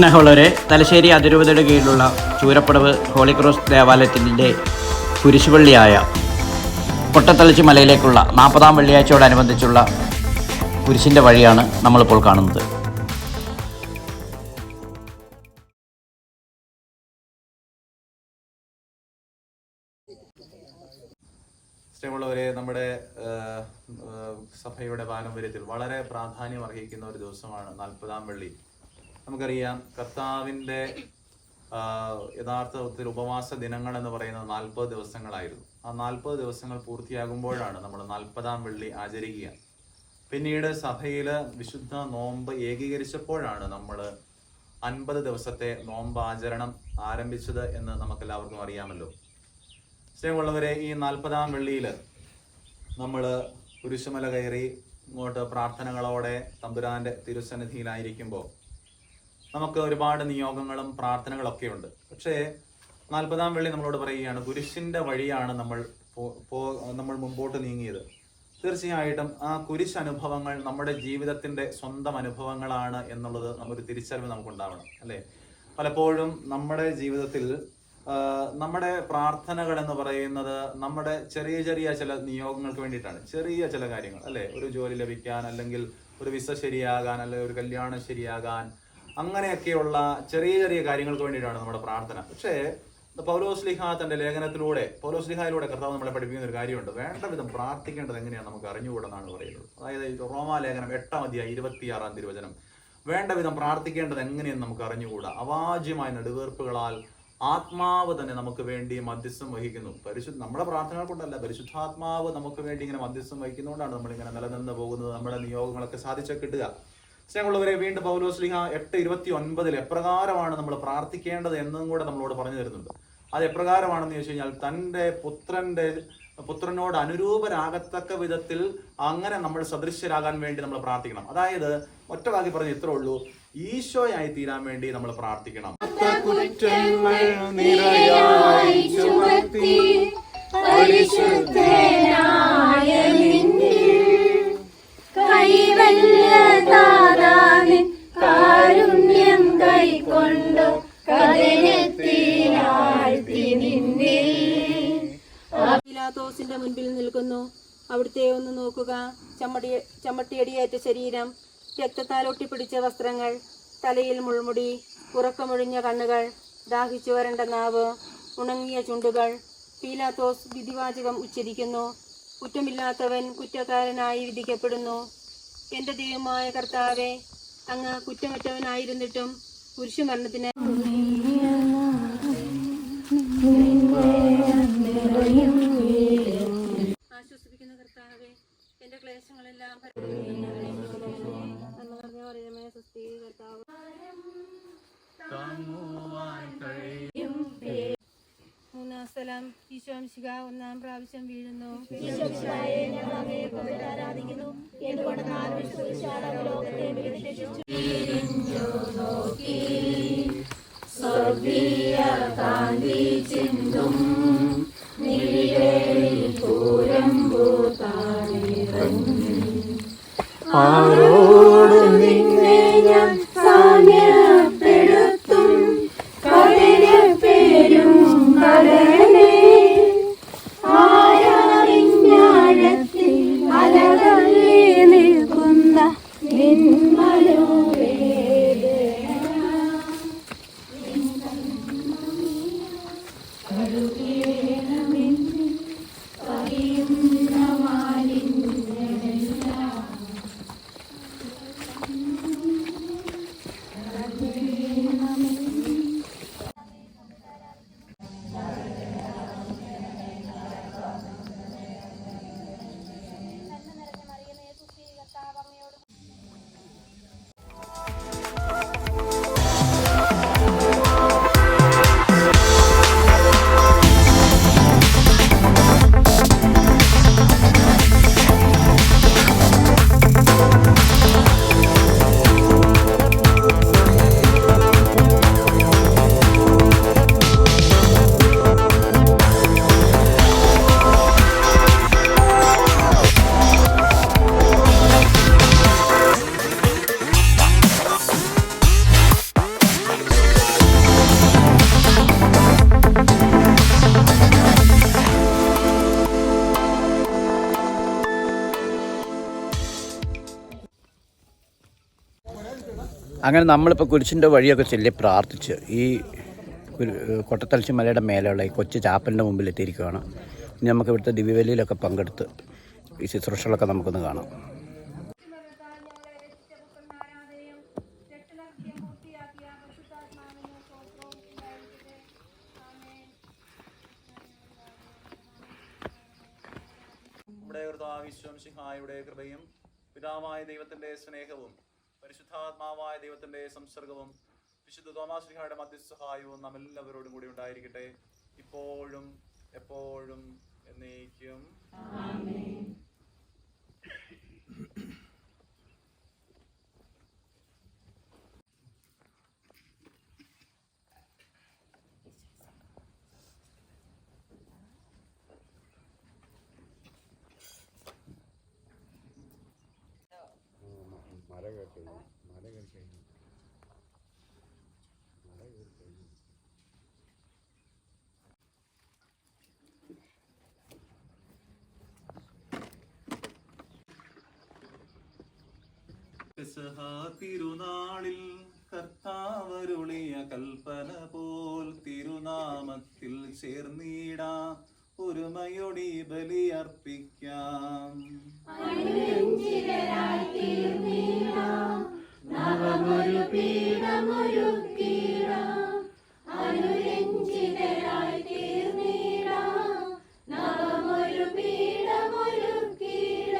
സ്നേഹമുള്ളവരെ തലശ്ശേരി അതിരൂപതയുടെ കീഴിലുള്ള ചൂരപ്പടവ് ഹോളി ക്രോസ് ദേവാലയത്തിന്റെ കുരിശുപള്ളിയായ പൊട്ടത്തളിച്ച് മലയിലേക്കുള്ള നാൽപ്പതാം വെള്ളിയാഴ്ചയോടനുബന്ധിച്ചുള്ള കുരിശിന്റെ വഴിയാണ് നമ്മളിപ്പോൾ കാണുന്നത്. സ്നേഹമുള്ളവരെ നമ്മുടെ സഭയുടെ പാരമ്പര്യത്തിൽ വളരെ പ്രാധാന്യം അർഹിക്കുന്ന ഒരു ദിവസമാണ് നാൽപ്പതാം വെള്ളി. നമുക്കറിയാം കർത്താവിന്റെ യഥാർത്ഥത്തിൽ ഉപവാസ ദിനങ്ങൾ എന്ന് പറയുന്നത് നാൽപ്പത് ദിവസങ്ങളായിരുന്നു. ആ നാൽപ്പത് ദിവസങ്ങൾ പൂർത്തിയാകുമ്പോഴാണ് നമ്മൾ നാൽപ്പതാം വെള്ളി ആചരിക്കുക. പിന്നീട് സഭയിൽ വിശുദ്ധ നോമ്പ് ഏകീകരിച്ചപ്പോഴാണ് നമ്മൾ അൻപത് ദിവസത്തെ നോമ്പാചരണം ആരംഭിച്ചത് എന്ന് നമുക്കെല്ലാവർക്കും അറിയാമല്ലോ. സ്നേഹമുള്ളവരെ ഈ നാൽപ്പതാം വെള്ളിയിൽ നമ്മൾ കുരിശുമല കയറി ഇങ്ങോട്ട് പ്രാർത്ഥനകളോടെ തമ്പുരാന്റെ തിരുസന്നിധിയിലായിരിക്കുമ്പോൾ നമുക്ക് ഒരുപാട് നിയോഗങ്ങളും പ്രാർത്ഥനകളൊക്കെ ഉണ്ട്. പക്ഷേ നാൽപ്പതാം വെള്ളി നമ്മളോട് പറയുകയാണ് കുരിശിന്റെ വഴിയാണ് നമ്മൾ നമ്മൾ മുമ്പോട്ട് നീങ്ങിയത്. തീർച്ചയായിട്ടും ആ കുരിശ് അനുഭവങ്ങൾ നമ്മുടെ ജീവിതത്തിന്റെ സ്വന്തം അനുഭവങ്ങളാണ് എന്നുള്ളത് നമ്മൊരു തിരിച്ചറിവ് നമുക്കുണ്ടാവണം അല്ലേ? പലപ്പോഴും നമ്മുടെ ജീവിതത്തിൽ നമ്മുടെ പ്രാർത്ഥനകൾ എന്ന് പറയുന്നത് നമ്മുടെ ചെറിയ ചെറിയ ചില നിയോഗങ്ങൾക്ക് വേണ്ടിയിട്ടാണ്. ചെറിയ ചില കാര്യങ്ങൾ അല്ലെ? ഒരു ജോലി ലഭിക്കാൻ അല്ലെങ്കിൽ ഒരു വിസ ശരിയാകാൻ അല്ലെങ്കിൽ ഒരു കല്യാണം ശരിയാകാൻ അങ്ങനെയൊക്കെയുള്ള ചെറിയ ചെറിയ കാര്യങ്ങൾക്ക് വേണ്ടിയിട്ടാണ് നമ്മുടെ പ്രാർത്ഥന. പക്ഷേ പൗലോസ്ലിഹ തന്റെ ലേഖനത്തിലൂടെ പൗലോസ്ലിഹയിലൂടെ കർത്താവ് നമ്മളെ പഠിപ്പിക്കുന്ന ഒരു കാര്യമുണ്ട്. വേണ്ട വിധം പ്രാർത്ഥിക്കേണ്ടത് എങ്ങനെയാണ് നമുക്ക് അറിഞ്ഞുകൂടെന്നാണ് പറയുന്നത്. അതായത് റോമാ ലേഖനം എട്ടാം അധ്യായം ഇരുപത്തിയാറാം തിരുവചനം. വേണ്ട വിധം പ്രാർത്ഥിക്കേണ്ടത് എങ്ങനെയെന്ന് നമുക്ക് അറിഞ്ഞുകൂടാ? അവാജ്യമായ നെടുവീർപ്പുകളാൽ ആത്മാവ് തന്നെ നമുക്ക് വേണ്ടി മധ്യസ്ഥം വഹിക്കുന്നു. പരിശുദ്ധ നമ്മുടെ പ്രാർത്ഥനകൾ കൊണ്ടല്ല പരിശുദ്ധാത്മാവ് നമുക്ക് വേണ്ടി ഇങ്ങനെ മധ്യസ്ഥം വഹിക്കുന്നതുകൊണ്ടാണ് നമ്മളിങ്ങനെ നിലനിന്ന് പോകുന്നത്. നമ്മുടെ നിയോഗങ്ങളൊക്കെ സാധിച്ച കിട്ടുക. സ്നേഹമുള്ളവരെ വീണ്ടും പൗലോസ്ലിഹ എട്ട് ഇരുപത്തി ഒൻപതിൽ എപ്രകാരമാണ് നമ്മൾ പ്രാർത്ഥിക്കേണ്ടത് എന്നും കൂടെ നമ്മളോട് പറഞ്ഞു തരുന്നുണ്ട്. അത് എപ്രകാരമാണെന്ന് ചോദിച്ചു കഴിഞ്ഞാൽ തന്റെ പുത്രന്റെ പുത്രനോട് അനുരൂപരാകത്തക്ക വിധത്തിൽ അങ്ങനെ നമ്മൾ സദൃശ്യരാകാൻ വേണ്ടി നമ്മൾ പ്രാർത്ഥിക്കണം. അതായത് ഒറ്റ വാക്കി പറഞ്ഞ് ഇത്രേ ഉള്ളൂ. ഈശോയായി തീരാൻ വേണ്ടി നമ്മൾ പ്രാർത്ഥിക്കണം. പരിശുദ്ധനായ കൈക്കൊണ്ടു പിലാത്തോസിന്റെ മുൻപിൽ നിൽക്കുന്നു. അവിടുത്തെ ഒന്ന് നോക്കുക. ചമ്മടി ചമ്മട്ടിയടിയേറ്റ ശരീരം രക്തത്താൽ ഒട്ടിപ്പിടിച്ച വസ്ത്രങ്ങൾ തലയിൽ മുൾമുടി ഉറക്കമൊഴിഞ്ഞ കണ്ണുകൾ ദാഹിച്ചു വരണ്ട നാവ് ഉണങ്ങിയ ചുണ്ടുകൾ. പീലാത്തോസ് വിധിവാചകം ഉച്ചരിക്കുന്നു. കുറ്റമില്ലാത്തവൻ കുറ്റക്കാരനായി വിധിക്കപ്പെടുന്നു. എന്റെ ദൈവമായ കർത്താവെ അങ്ങ് കുറ്റമറ്റവനായിരുന്നിട്ടും കുരിശുമരണത്തിന് ഈശോംശിക ഒന്നാം പ്രാവശ്യം വീഴുന്നു. ആരോടും My Marion. അങ്ങനെ നമ്മളിപ്പോൾ കുരിശിന്റെ വഴിയൊക്കെ ചെല്ലി പ്രാർത്ഥിച്ച് ഈ കൊട്ടത്തലച്ചി മലയുടെ മേലെയുള്ള ഈ കൊച്ചു ചാപ്പലിന്റെ മുമ്പിൽ എത്തിയിരിക്കുകയാണ് ഇനി നമുക്ക് ഇവിടുത്തെ ദിവ്യവേലിയിലൊക്കെ പങ്കെടുത്ത് ഈ ശുശ്രൂഷകളൊക്കെ നമുക്കൊന്ന് കാണാം. നമ്മുടെ സിഹായുടെ കൃപയും പിതാവായ ദൈവത്തിന്റെ സ്നേഹവും പരിശുദ്ധാത്മാവായ ദൈവത്തിന്റെ സംസർഗവും വിശുദ്ധ തോമാശ്രീഹായുടെ മധ്യസഹായവും നാം എല്ലാവരോടും കൂടി ഉണ്ടായിരിക്കട്ടെ. ഇപ്പോഴും എപ്പോഴും എന്നേക്കും. പെസഹ തിരുനാളിൽ കർത്താവരുളിയ കൽപ്പന പോൽ തിരുനാമത്തിൽ ചേർന്നീട ഒരുമയൊടി ബലിയർപ്പിക്കാം. നവമൊരു പീഠമൊരുക്കീട അനുരഞ്ജിതരായി തീർന്നീട നവമൊരു പീഠമൊരുക്കീട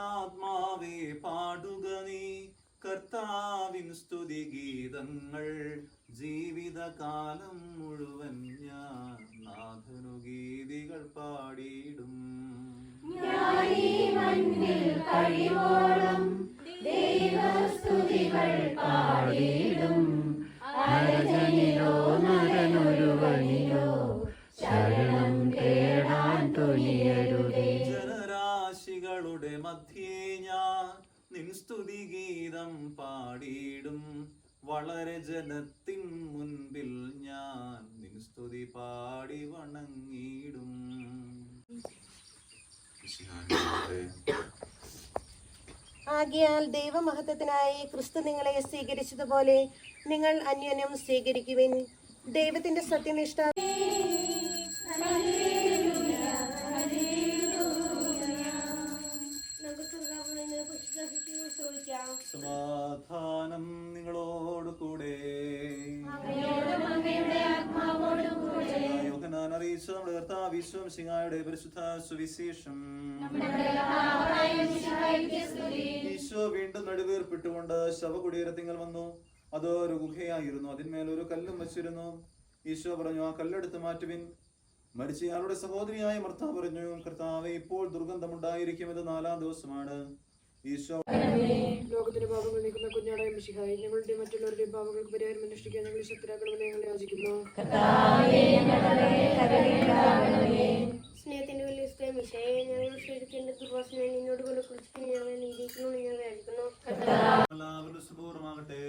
ആത്മാവേ പാടുക നീ. കർത്താവിൻ സ്തുതി ഗീതങ്ങൾ. ജീവിതകാലം മുഴുവൻ ഞാൻ നാഥനു ഗീതികൾ പാടിയിടും. കഴിവോളം ദൈവസ്തുതികൾ പാടിയിടും. അരജനിലോ നരനൊരുവനിലോ ശരണം തേടാൻ തുനിയരുതേ. ജനരാശികളുടെ മധ്യേ ഞാൻ നിൻ സ്തുതി ഗീതം പാടിയിടും. വളരെ ജനത്തിൻ മുൻപിൽ ഞാൻ നിൻ സ്തുതി പാടി വണങ്ങിയിടും. ആകിയാൽ ദൈവമഹത്വത്തിനായി ക്രിസ്തു നിങ്ങളെ സ്വീകരിച്ചതുപോലെ നിങ്ങൾ അന്യോന്യം സ്വീകരിക്കുവിൻ. ദൈവത്തിന്റെ സത്യനിഷ്ഠ സമാധാനം നിങ്ങളോട് കൂടെ യോഹന്നാൻ അറിയിച്ചു നമ്മുടെ കർത്താവ് വിശ്വം സിംഹായുടെ പരിശുദ്ധ സുവിശേഷം. ഈശോ വീണ്ടും നടുവേർപ്പെട്ടുകൊണ്ട് ശവകുടീരത്തിങ്കൽ വന്നു. അത് ഒരു ഗുഹയായിരുന്നു. അതിന്മേൽ ഒരു കല്ലും വച്ചിരുന്നു. ഈശോ പറഞ്ഞു ആ കല്ലെടുത്ത് മാറ്റുവിൻ. മരിച്ചയാളുടെ സഹോദരിയായ മർത്ത പറഞ്ഞു കർത്താവ് ഇപ്പോൾ ദുർഗന്ധമുണ്ടായിരിക്കും. ഇത് നാലാം ദിവസമാണ്. ഈശോ ലോകത്തിന്റെ പാപങ്ങൾ നീക്കുന്ന കുഞ്ഞാടായ മിശിഹായി ഞങ്ങളുടെ മറ്റുള്ളവരുടെ പാപങ്ങൾക്ക് പരിഹാരം അന്വേഷിക്കാൻ ഞങ്ങൾ ശക്തരാക്കണമെന്ന് ഞങ്ങൾ യാചിക്കുന്നു സ്നേഹത്തിന്റെ വലിയ സ്ഥലം വിഷയം ഞങ്ങൾ ക്ഷണിക്കേണ്ട ദുർവാസന നിന്നോട് കൊണ്ട് കുറിച്ച് ഞങ്ങളെ നീതിക്കണമെന്ന് ഞങ്ങൾ യാചിക്കുന്നു എല്ലാവരും സുപൂർവമാകട്ടെ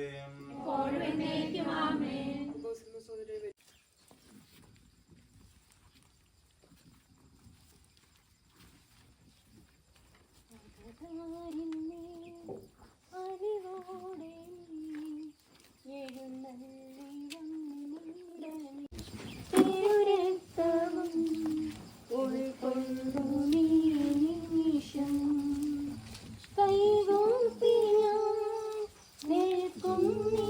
Ooh.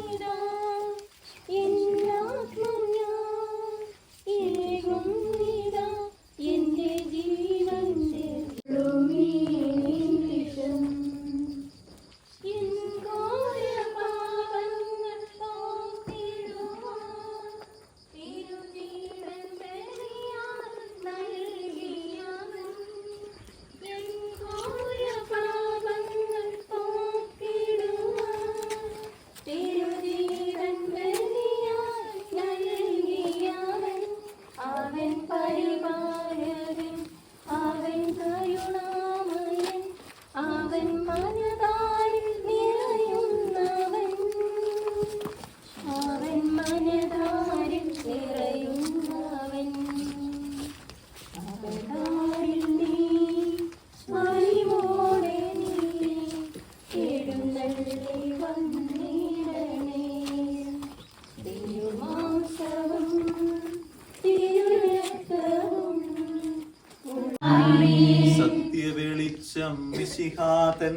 മിശിഹാതൻ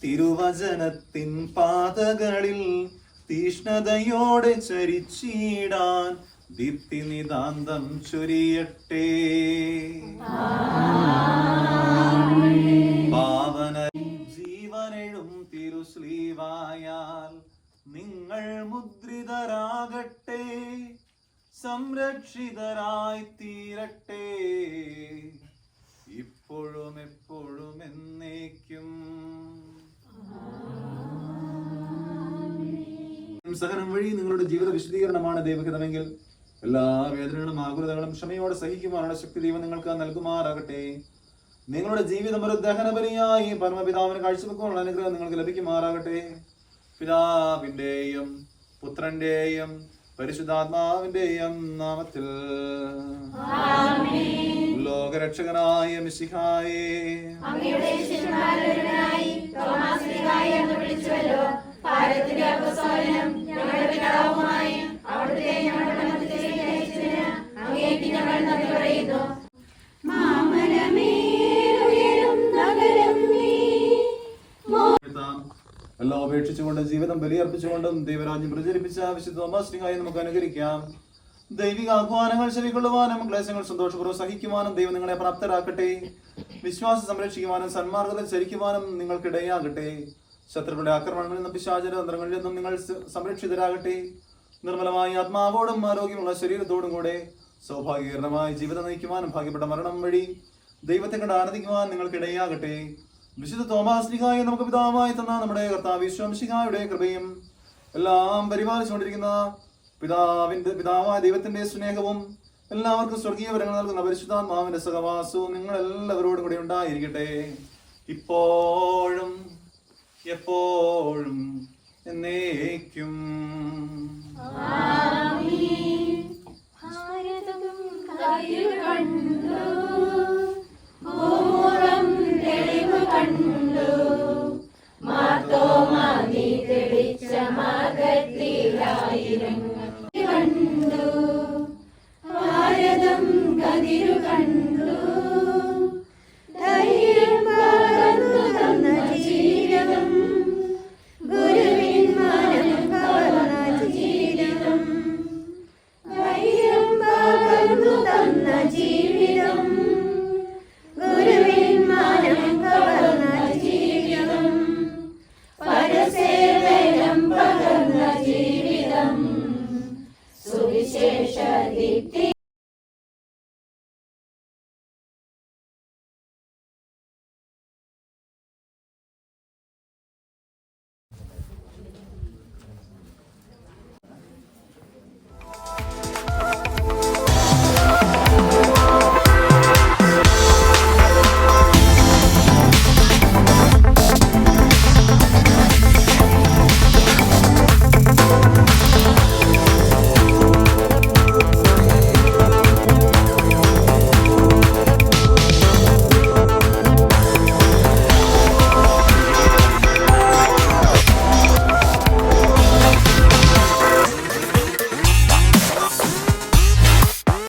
തിരുവചനത്തിൻ പാതകളിൽ തീഷ്ണതയോടെ ചരിച്ചിടാൻ ദീപ്തി നിതാന്തം ചൊരിയട്ടെ പാവന ജീവനെഴും തിരുസ്ലീവായാൽ നിങ്ങൾ മുദ്രിതരാകട്ടെ സംരക്ഷിതരായി തീരട്ടെ ഇപ്പോഴും എപ്പോഴും എന്നേക്കും. സഹനം വഴി നിങ്ങളുടെ ജീവിത വിശദീകരണമാണ് ദൈവഹിതമെങ്കിൽ എല്ലാ വേദനകളും ആകുലതകളും ക്ഷമയോടെ സഹിക്കുവാനുള്ള ശക്തി ദൈവം നിങ്ങൾക്ക് നൽകുമാറാകട്ടെ. നിങ്ങളുടെ ജീവിതം ഒരു ദഹനബലിയായി പരമപിതാവിന് കാഴ്ചവെക്കുവാനുള്ള അനുഗ്രഹം നിങ്ങൾക്ക് ലഭിക്കുമാറാകട്ടെ. പിതാവിന്റെയും പുത്രന്റെയും പരിശുദ്ധാത്മാവിന്റെയും നാമത്തിൽ. ലോകരക്ഷകനായ മിശിഹായേ. എല്ലാം അപേക്ഷിച്ചുകൊണ്ടും ജീവിതം ബലിയർപ്പിച്ചുകൊണ്ടും ദൈവരാജ്യം പ്രചരിപ്പിച്ച വിശുദ്ധ തോമാശ്രീഹായി നമുക്ക് അനുകരിക്കാം. ദൈവിക ആഹ്വാനങ്ങൾ ചെവിക്കൊള്ളുവാനും ക്ലേശങ്ങൾ സന്തോഷപൂർവം സഹിക്കുവാനും ദൈവം നിങ്ങളെ പ്രാപ്തരാക്കട്ടെ. വിശ്വാസം സംരക്ഷിക്കുവാനും സന്മാർഗത്തിൽ ചരിക്കുവാനും നിങ്ങൾക്കിടയാകട്ടെ. ശത്രുക്കളുടെ ആക്രമണങ്ങളിൽ നിന്നും പിശാചര തന്ത്രങ്ങളിൽ നിന്നും നിങ്ങൾ സംരക്ഷിതരാകട്ടെ. നിർമ്മലമായ ആത്മാവോടും ആരോഗ്യമുള്ള ശരീരത്തോടും കൂടെ സൗഭാഗ്യകരമായ ജീവിതം നയിക്കുവാനും ഭാഗ്യപ്പെട്ട മരണം വഴി ദൈവത്തെ കണ്ട് ആനന്ദിക്കുവാൻ നിങ്ങൾക്കിടയാകട്ടെ. വിശുദ്ധ തോമാസ്ലിഹായ നമുക്ക് പിതാവായി തന്ന നമ്മുടെ കർത്താവ് വിശ്വംശിഹായുടെ കൃപയും എല്ലാം പരിപാലിച്ചുകൊണ്ടിരിക്കുന്ന പിതാവിന്റെ പിതാവായ ദൈവത്തിന്റെ സ്നേഹവും എല്ലാവർക്കും സ്വർഗീയ വരങ്ങൾ നൽകുന്ന പരിശുദ്ധാത്മാവിന്റെ സഹവാസവും നിങ്ങൾ എല്ലാവരോടും കൂടി ഉണ്ടായിരിക്കട്ടെ. ഇപ്പോഴും എപ്പോഴും എന്നേക്കും. കണ്ടു മാതോ മാ നീ തെളിച്ച മാകത്തീ